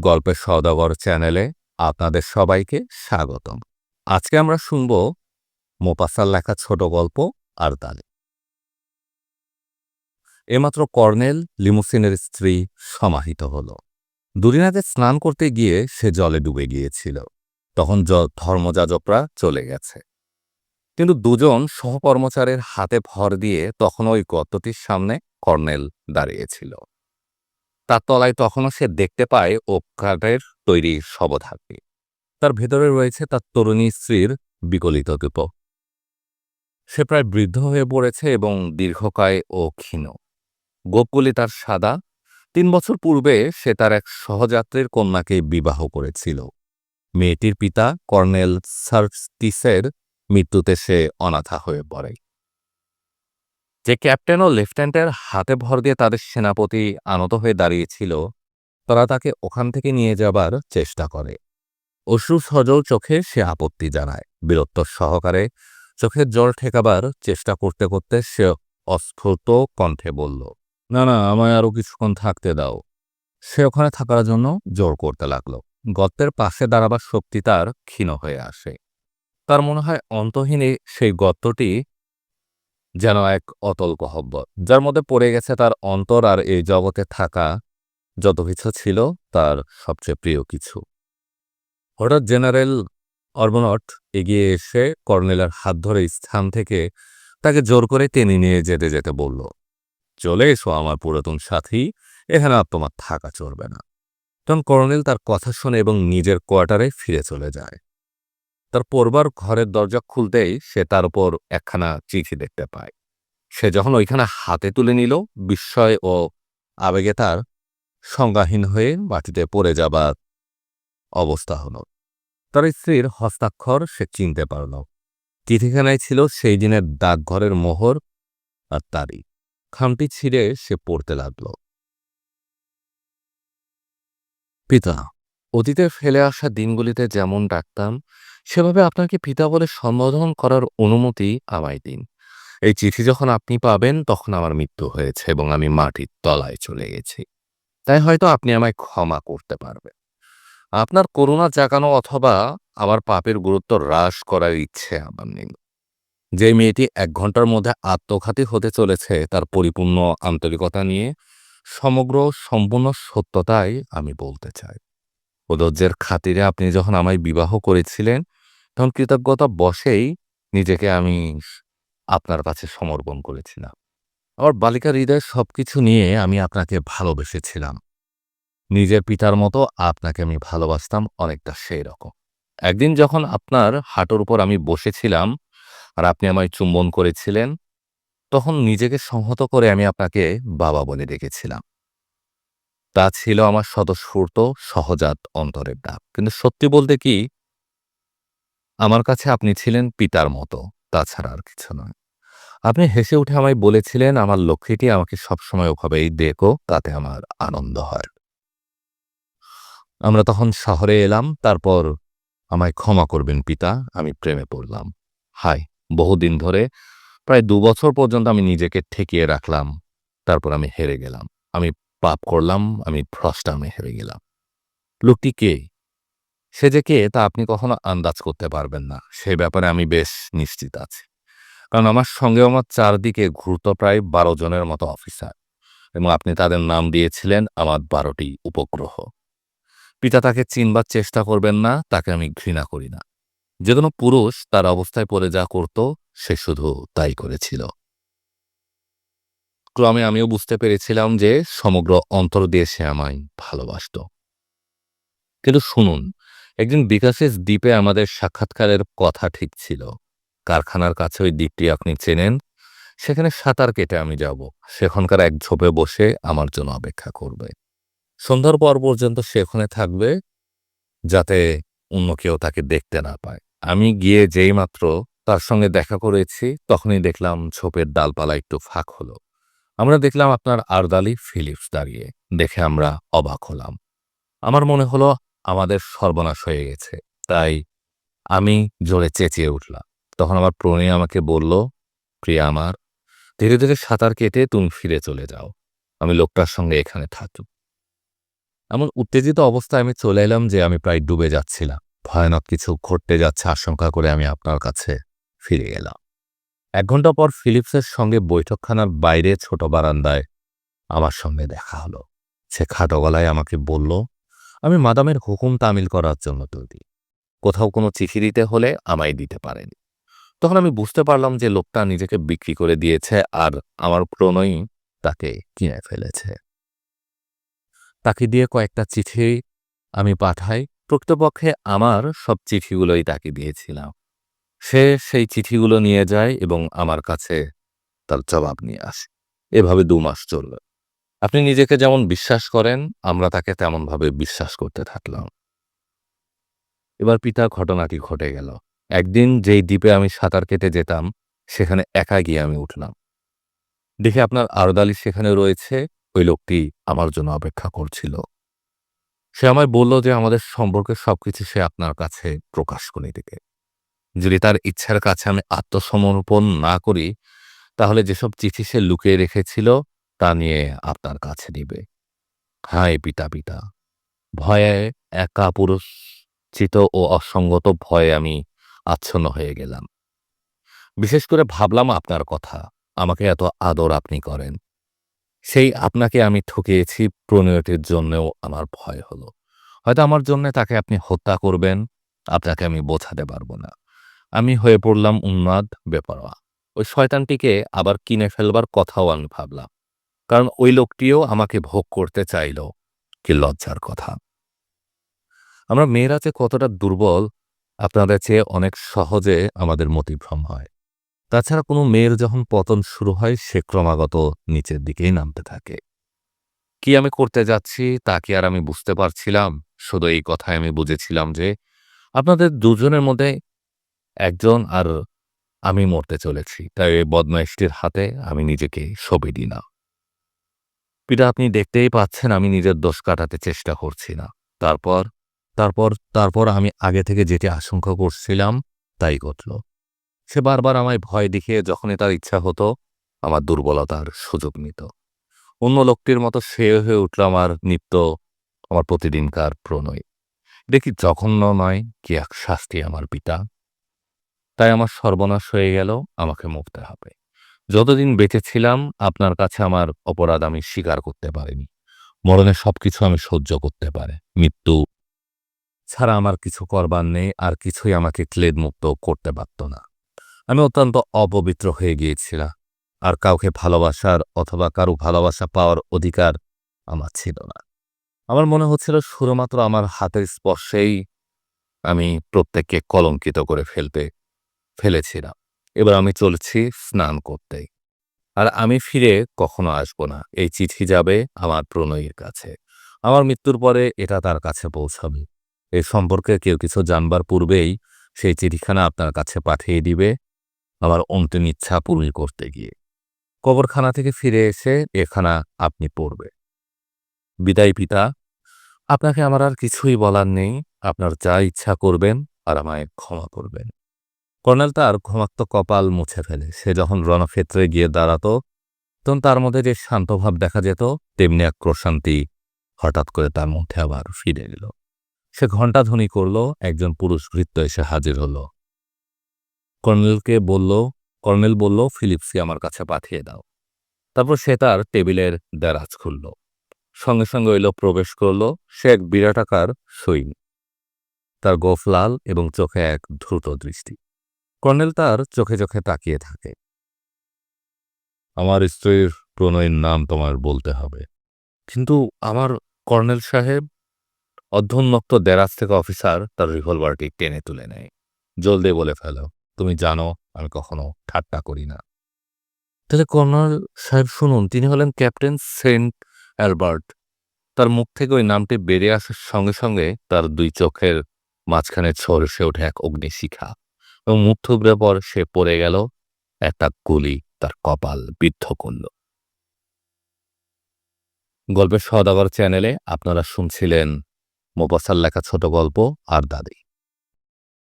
গল্পের সওদাগর চ্যানেলে আপনাদের সবাইকে স্বাগতম। আজকে আমরা শুনব মোপাসার লেখা ছোট গল্প আর তালে। এমাত্র কর্নেল লিমুসিনের স্ত্রী সমাহিত হল। দুদিন স্নান করতে গিয়ে সে জলে ডুবে গিয়েছিল। তখন ধর্মযাজকরা চলে গেছে। কিন্তু দুজন সহকর্মচারীর হাতে ভর দিয়ে তখন ওই গর্তটির সামনে কর্নেল দাঁড়িয়েছিল। তার তলায় তখনও সে দেখতে পায় ওকারের তৈরি শবধাপি তার ভেতরে রয়েছে তার তরুণী স্ত্রীর বিকলিত দ্বীপ সে প্রায় বৃদ্ধ হয়ে পড়েছে এবং দীর্ঘকায় ও ক্ষীণ। গোপগুলি তার সাদা। তিন বছর পূর্বে সে তার এক সহযাত্রীর কন্যাকে বিবাহ করেছিল। মেয়েটির পিতা কর্নেল সার্টিসের মৃত্যুতে সে অনাথা হয়ে পড়ে। যে ক্যাপ্টেন ও লেফটেন্যান্টের হাতে ভর দিয়ে তাদের সেনাপতি আনত হয়ে দাঁড়িয়েছিল, তারা তাকে ওখান থেকে নিয়ে যাবার চেষ্টা করে। অশ্রু সজল চোখে সে আপত্তি জানায়, বীরত্ব সহকারে চোখের জল ঠেকাবার চেষ্টা করতে করতে সে অস্ফুট কণ্ঠে বলল, না না, আমায় আরও কিছুক্ষণ থাকতে দাও। সে ওখানে থাকার জন্য জোর করতে লাগল। গর্তের পাশে দাঁড়াবার শক্তি তার ক্ষীণ হয়ে আসে। তার মনে হয় অন্তহীনে সেই গর্তটি যেন এক অতল গহব্বর, যার মধ্যে পড়ে গেছে তার অন্তর আর এই জগতে থাকা যত কিছু ছিল তার সবচেয়ে প্রিয় কিছু। হঠাৎ জেনারেল অর্বনট এগিয়ে এসে কর্নেলের হাত ধরে স্থান থেকে তাকে জোর করে টেনে নিয়ে যেতে যেতে বলল, চলে এসো আমার পুরাতন সাথী, এখানে আর তোমার থাকা চলবে না। তখন কর্নেল তার কথা শুনে এবং নিজের কোয়ার্টারে ফিরে চলে যায়। তার পড়বার ঘরের দরজা খুলতেই সে তার উপর একখানা চিঠি দেখতে পায়। সে যখন ওইখানে হাতে তুলে নিল, বিস্ময় ও আবেগে তার সংজ্ঞাহীন হয়ে মাটিতে পড়ে যাবার অবস্থা হল। তার স্ত্রীর হস্তাক্ষর সে চিনতে পারল। চিঠিখানায় ছিল সেই দিনের ডাকঘরের মোহর আর তারিখ খামটি ছিঁড়ে সে পড়তে লাগল। পিতা অতীতে ফেলে আসা দিনগুলিতে যেমন ডাকতাম, সেভাবে আপনাকে পিতা বলে সম্বোধন করার অনুমতি আমায় দিন। এই চিঠি যখন আপনি পাবেন, তখন আমার মৃত্যু হয়েছে এবং আমি মাটির তলায় চলে গেছি। তাই হয়তো আপনি আমায় ক্ষমা করতে পারবেন। আপনার করুণা জাগানো অথবা আমার পাপের গুরুত্ব হ্রাস করার ইচ্ছে আমার নেই। যে মেয়েটি এক ঘণ্টার মধ্যে আত্মঘাতী হতে চলেছে, তার পরিপূর্ণ আন্তরিকতা নিয়ে সমগ্র, সম্পূর্ণ সত্যতাই আমি বলতে চাই। ওদর্যের খাতিরে আপনি যখন আমায় বিবাহ করেছিলেন, তখন কৃতজ্ঞতা বশেই নিজেকে আমি আপনার কাছে সমর্পণ করেছিলাম। আমার বালিকা হৃদয়ের সবকিছু নিয়ে আমি আপনাকে ভালোবেসেছিলাম। নিজের পিতার মতো আপনাকে আমি ভালোবাসতাম অনেকটা সেই রকম। একদিন যখন আপনার হাঁটুর উপর আমি বসেছিলাম আর আপনি আমায় চুম্বন করেছিলেন, তখন নিজেকে সংহত করে আমি আপনাকে বাবা বলে ডেকেছিলাম। তা ছিল আমার স্বতঃস্ফূর্ত, সহজাত অন্তরের ডাক। কিন্তু সত্যি বলতে কি, আমার কাছে আপনি ছিলেন পিতার মতো, তাছাড়া আর কিছু নয়। আপনি হেসে উঠে আমায় বলেছিলেন, আমার লক্ষ্মীটি আমাকে সবসময় ওভাবেই দেখো, তাতে আমার আনন্দ হয়। আমরা তখন শহরে এলাম, তারপর আমায় ক্ষমা করবেন পিতা, আমি প্রেমে পড়লাম। হাই, বহুদিন ধরে, প্রায় দু বছর পর্যন্ত আমি নিজেকে ঠেকিয়ে রাখলাম, তারপর আমি হেরে গেলাম। আমি পাপ করলাম, আমি ভ্রষ্টামে হেরে গেলাম। লোকটি কে? সে যে কে তা আপনি কখনো আন্দাজ করতে পারবেন না। সে ব্যাপারে আমি বেশ নিশ্চিত আছি। কারণ আমার সঙ্গে আমার চারদিকে ঘুরত প্রায় বারো জনের মতো অফিসার এবং আপনি তাদের নাম দিয়েছিলেন আমার বারোটি উপগ্রহ। পিতা তাকে চিনবার চেষ্টা করবেন না, তাকে আমি ঘৃণা করি না। যে কোনো পুরুষ তার অবস্থায় পড়ে যা করত, সে শুধু তাই করেছিল। ক্রমে আমিও বুঝতে পেরেছিলাম যে সমগ্র অন্তর দিয়ে সে আমায় ভালোবাসত। কিন্তু শুনুন, একদিন বিকাশের দ্বীপে আমাদের সাক্ষাৎকারের কথা ঠিক ছিল। কারখানার কাছে ওই দ্বীপটি আপনি চেনেন, সেখানে সাঁতার কেটে আমি যাব। সেখানকার এক ঝোপে বসে আমার জন্য অপেক্ষা করবে। সন্ধ্যার পর পর্যন্ত সে ওখানে থাকবে, যাতে অন্য কেউ তাকে দেখতে না পায়। আমি গিয়ে যেই মাত্র তার সঙ্গে দেখা করেছি, তখনই দেখলাম ঝোপের ডালপালা একটু ফাঁক হলো। আমরা দেখলাম আপনার আরদালি ফিলিপস দাঁড়িয়ে। দেখে আমরা অবাক হলাম। আমার মনে হলো আমাদের সর্বনাশ হয়ে গেছে। তাই আমি জোরে চেঁচিয়ে উঠলাম। তখন আমার প্রণয় আমাকে বলল, প্রিয়া আমার, ধীরে ধীরে সাঁতার কেটে তুমি ফিরে চলে যাও। আমি লোকটার সঙ্গে এখানে থাকি এমন উত্তেজিত অবস্থায় আমি চলে এলাম যে আমি প্রায় ডুবে যাচ্ছিলাম। ভয়ানক কিছু ঘটতে যাচ্ছে আশঙ্কা করে আমি আপনার কাছে ফিরে এলাম। এক ঘণ্টা পর ফিলিপসের সঙ্গে বৈঠকখানার বাইরে ছোট বারান্দায় আমার সঙ্গে দেখা হলো। সে খাটো গলায় আমাকে বলল, আমি মাদামের হুকুম তামিল করার জন্য তৈরি। কোথাও কোনো চিঠি দিতে হলে আমায় দিতে পারেনি। তখন আমি বুঝতে পারলাম যে লোকটা নিজেকে বিক্রি করে দিয়েছে আর আমার প্রণয়ী তাকে কিনে ফেলেছে। তাকে দিয়ে কয়েকটা চিঠি আমি পাঠাই। প্রকৃতপক্ষে আমার সব চিঠিগুলোই তাকে দিয়েছিলাম। সে সেই চিঠিগুলো নিয়ে যায় এবং আমার কাছে তার জবাব নিয়ে আসে। এভাবে দু মাস চলল। আপনি নিজেকে যেমন বিশ্বাস করেন, আমরা তাকে তেমনভাবে বিশ্বাস করতে থাকলাম। এবার পিতা ঘটনাটি ঘটে গেল? একদিন যেই দ্বীপে আমি সাঁতার কেটে যেতাম, সেখানে একা গিয়ে আমি উঠলাম। দেখে আপনার আরদালি সেখানে রয়েছে, ওই লোকটি আমার জন্য অপেক্ষা করছিল। সে আমায় বলল যে, আমাদের সম্পর্কে সবকিছু সে আপনার কাছে প্রকাশ করে দিবে। যদি তার ইচ্ছার কাছে আমি আত্মসমর্পণ না করি, তাহলে যেসব চিঠি সে লুকিয়ে রেখেছিল, তা নিয়ে আপনার কাছে দিবে হায় পিতা পিতা! ভয়ে একা পুরুষ চিত ও অসঙ্গত ভয়ে আমি আচ্ছন্ন হয়ে গেলাম। বিশেষ করে ভাবলাম আপনার কথা, আমাকে এত আদর আপনি করেন। সেই আপনাকে আমি ঠকিয়েছি প্রণয়টির জন্যও আমার ভয় হলো। হয়তো আমার জন্য তাকে আপনি হত্যা করবেন, আপনাকে আমি বোঝাতে পারব না। আমি হয়ে পড়লাম উন্মাদ বেপরোয়া। ওই শয়তানটিকে আবার কিনে ফেলবার কথাও আমি ভাবলাম। কারণ ওই লোকটিও আমাকে ভোগ করতে চাইল। কি লজ্জার কথা। আমরা মেয়েরা যে কতটা দুর্বল, আপনাদের চেয়ে অনেক সহজে আমাদের মতিভ্রম হয়। তাছাড়া কোনো মেয়ের যখন পতন শুরু হয়, সে ক্রমাগত নিচের দিকেই নামতে থাকে। কি আমি করতে যাচ্ছি, তা কি আর আমি বুঝতে পারছিলাম? শুধু এই কথায় আমি বুঝেছিলাম যে, আপনাদের দুজনের মধ্যে একজন আর আমি মরতে চলেছি। তাই এই বদমাইশটির হাতে আমি নিজেকে সঁপে দিই না। পিতা, আপনি দেখতেই পাচ্ছেন আমি নিজের দোষ কাটাতে চেষ্টা করছি না। তারপর তারপর তারপর আমি আগে থেকে যেটি আশঙ্কা করছিলাম, তাই ঘটল। সে বারবার আমায় ভয় দেখিয়ে যখনই তার ইচ্ছা হতো, আমার দুর্বলতার সুযোগ নিত। অন্য লোকটির মতো সে হয়ে উঠল আমার নিত্য, আমার প্রতিদিনকার প্রণয়। দেখি, জঘন্য নয় কি এক শাস্তি আমার পিতা? তাই আমার সর্বনাশ হয়ে গেল, আমাকে মরতে হবে। যতদিন বেঁচে ছিলাম, আপনার কাছে আমার অপরাধ আমি স্বীকার করতে পারিনি। মরণের সবকিছু আমি সহ্য করতে পারে। মৃত্যু ছাড়া আমার কিছু করবার নেই, আর কিছুই আমাকে ক্লেদ মুক্ত করতে পারত না। আমি অত্যন্ত অপবিত্র হয়ে গিয়েছিলাম, আর কাউকে ভালোবাসার অথবা কারও ভালোবাসা পাওয়ার অধিকার আমার ছিল না। আমার মনে হচ্ছিল শুধুমাত্র আমার হাতের স্পর্শেই আমি প্রত্যেককে কলঙ্কিত করে ফেলতে ফেলেছিলাম। এবার আমি চলছি স্নান করতে। আর আমি ফিরে কখনো আসব না। এই চিঠি যাবে আমার প্রণয়ীর কাছে। আমার মৃত্যুর পরে এটা তার কাছে পৌঁছাবে। এই সম্পর্কে কেউ কিছু জানবার পূর্বেই সেই চিঠিখানা আপনার কাছে পাঠিয়ে দিবে আমার অন্তিম ইচ্ছা পূরণ করতে গিয়ে। কবরখানা থেকে ফিরে এসে এখানা আপনি পড়বে। বিদায় পিতা, আপনাকে আমার আর কিছুই বলার নেই। আপনার যা ইচ্ছা করবেন আর আমায় ক্ষমা করবেন। কর্নেল তার ঘুমাক্ত কপাল মুছে ফেলে। সে যখন রণক্ষেত্রে গিয়ে দাঁড়াতো, তখন তার মধ্যে যে শান্তভাব দেখা যেত, তেমনি এক প্রশান্তি হঠাৎ করে তার মধ্যে আবার ফিরে এলো। সে ঘণ্টাধ্বনি করল, একজন পুরুষ ভৃত্য এসে হাজির হল। কর্নেলকে বলল, কর্নেল বলল ফিলিপসকে আমার কাছে পাঠিয়ে দাও। তারপর সে তার টেবিলের দেরাজ খুলল। সঙ্গে সঙ্গে ওই লোক প্রবেশ করল। সে এক বিরাটাকার সৈন্য তার গোফ লাল এবং চোখে এক দ্রুত দৃষ্টি। কর্নেল তার চোখে চোখে তাকিয়ে থাকে। আমার স্ত্রীর প্রণয়ের নাম তোমার বলতে হবে। কিন্তু আমার কর্নেল সাহেব অধ্যুন্মুক্ত দেরাজ থেকে অফিসার তার রিভলভারটি টেনে তুলে নেয়। জলদি বলে ফেলো তুমি জানো আমি কখনো ঠাট্টা করি না। তাহলে কর্নেল সাহেব শুনুন তিনি হলেন ক্যাপ্টেন সেন্ট অ্যালবার্ট। তার মুখ থেকে ওই নামটি বেরিয়ে আসার সঙ্গে সঙ্গে তার দুই চোখের মাঝখানে ছড়সে ওঠে এক অগ্নিশিখা। এবং মুখ থুবড়ে পর সে পড়ে গেল, একটা গুলি তার কপাল বিদ্ধ করল। গল্পের সদাগর চ্যানেলে আপনারা শুনছিলেন মোবাসাল লেখা ছোট গল্প আর দাদি।